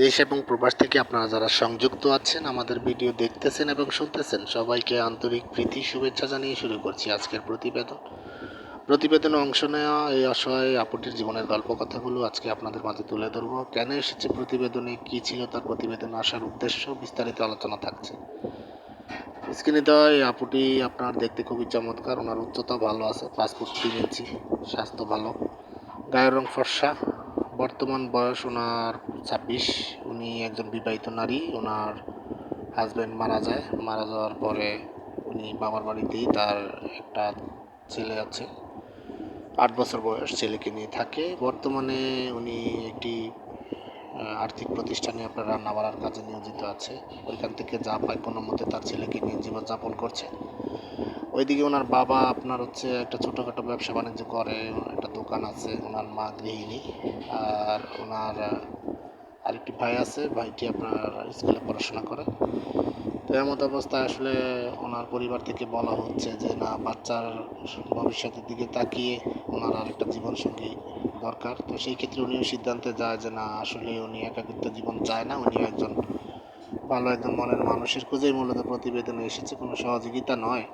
দেশ এবং প্রবাস থেকে আপনারা যারা সংযুক্ত আছেন, আমাদের ভিডিও দেখতেছেন এবং শুনতেছেন, সবাইকে আন্তরিক প্রীতি, শুভেচ্ছা জানিয়ে শুরু করছি আজকের প্রতিবেদন। প্রতিবেদনে অংশ নেওয়া এই অসহায় আপুটির জীবনের গল্প কথাগুলো আজকে আপনাদের মাঝে তুলে ধরবো। কেন এসেছে প্রতিবেদনে? কী ছিল তার প্রতিবেদনে? আসার উদ্দেশ্য? বিস্তারিত আলোচনা থাকছে। স্ক্রিনে দেওয়া এই আপুটি আপনার দেখতে খুবই চমৎকার। ওনার উচ্চতা ভালো আছে পাসপোর্ট তিন ইঞ্চি, স্বাস্থ্য ভালো। গায়ের রং ফর্সা। বর্তমান বয়স ওনার ছাব্বিশ। উনি একজন বিবাহিত নারী, ওনার হাজব্যান্ড মারা যায়। মারা যাওয়ার পরে উনি বাবার বাড়িতেই তার একটা ছেলে আছে। আট বছর বয়স ছেলেকে নিয়ে থাকে। বর্তমানে উনি একটি আর্থিক প্রতিষ্ঠানে আপনার রান্না বাড়ার কাজে নিয়োজিত আছে। ওইখান থেকে যা পায় কোনো মতে তার ছেলেকে নিয়ে জীবনযাপন করছে। ওইদিকে ওনার বাবা আপনার হচ্ছে একটা ছোটোখাটো ব্যবসা বাণিজ্য করে, একটা দোকান আছে, ওনার মা গৃহিণী। আর ওনার আরেকটি ভাই আছে, ভাইটি আপনার স্কুলে পড়াশোনা করে। তো এমত অবস্থায় আসলে ওনার পরিবার থেকে বলা হচ্ছে যে, না, বাচ্চার ভবিষ্যতের দিকে তাকিয়ে ওনার আরেকটা জীবনসঙ্গী দরকার। তো সেই ক্ষেত্রে উনিও সিদ্ধান্তে যায় যে, না, আসলে উনি একাকিত্ব জীবন চায় না। উনি একজন ভালো, একজন মনের মানুষের খুঁজেই মূলত প্রতিবেদনে এসেছে। কোনো সহযোগিতা নয়।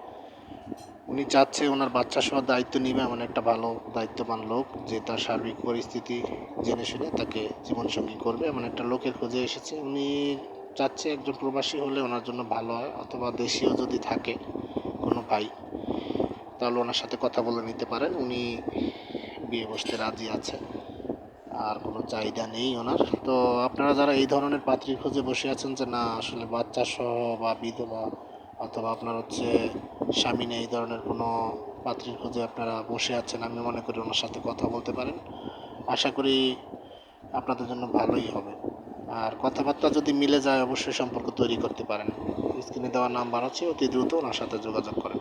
উনি চাচ্ছে ওনার বাচ্চা সহ দায়িত্ব নিবে, এমন একটা ভালো দায়িত্ববান লোক যে তার সার্বিক পরিস্থিতি জেনে শুনে তাকে জীবনসঙ্গী করবে, এমন একটা লোকের খোঁজে এসেছে। উনি চাচ্ছে একজন প্রবাসী হলে ওনার জন্য ভালো হয়, অথবা দেশীয় যদি থাকে কোনো ভাই, তাহলে ওনার সাথে কথা বলে নিতে পারেন। উনি বিয়ে বসতে রাজি আছে আর কোনো চাহিদা নেই ওনার। তো আপনারা যারা এই ধরনের পাত্রী খোঁজে বসে আছেন যে না, আসলে বাচ্চা সহ বা বিধবা অথবা আপনার হচ্ছে স্বামী নেই এই ধরনের কোনো পাত্রীর খোঁজে আপনারা বসে আছেন, আমি মনে করি ওনার সাথে কথা বলতে পারেন। আশা করি আপনাদের জন্য ভালোই হবে। আর কথাবার্তা যদি মিলে যায়, অবশ্যই সম্পর্ক তৈরি করতে পারেন। স্ক্রিনে দেওয়া নাম্বার আছে, অতি দ্রুত ওনার সাথে যোগাযোগ করেন।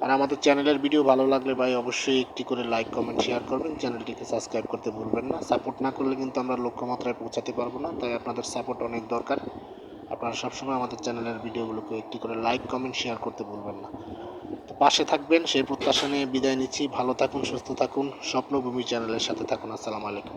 আর আমাদের চ্যানেলের ভিডিও ভালো লাগলে ভাই, অবশ্যই একটি করে লাইক, কমেন্ট, শেয়ার করবেন। চ্যানেলটিকে সাবস্ক্রাইব করতে ভুলবেন না। সাপোর্ট না করলে কিন্তু আমরা লক্ষ্যমাত্রায় পৌঁছাতে পারব না। তাই আপনাদের সাপোর্ট অনেক দরকার। আপনারা সবসময় আমাদের চ্যানেলের ভিডিওগুলোকে একটি করে লাইক কমেন্ট শেয়ার করতে ভুলবেন না। তো পাশে থাকবেন, সেই প্রত্যাশা নিয়ে বিদায় নিচ্ছি। ভালো থাকুন, সুস্থ থাকুন। স্বপ্নভূমি চ্যানেলের সাথে থাকুন। আসসালামু আলাইকুম।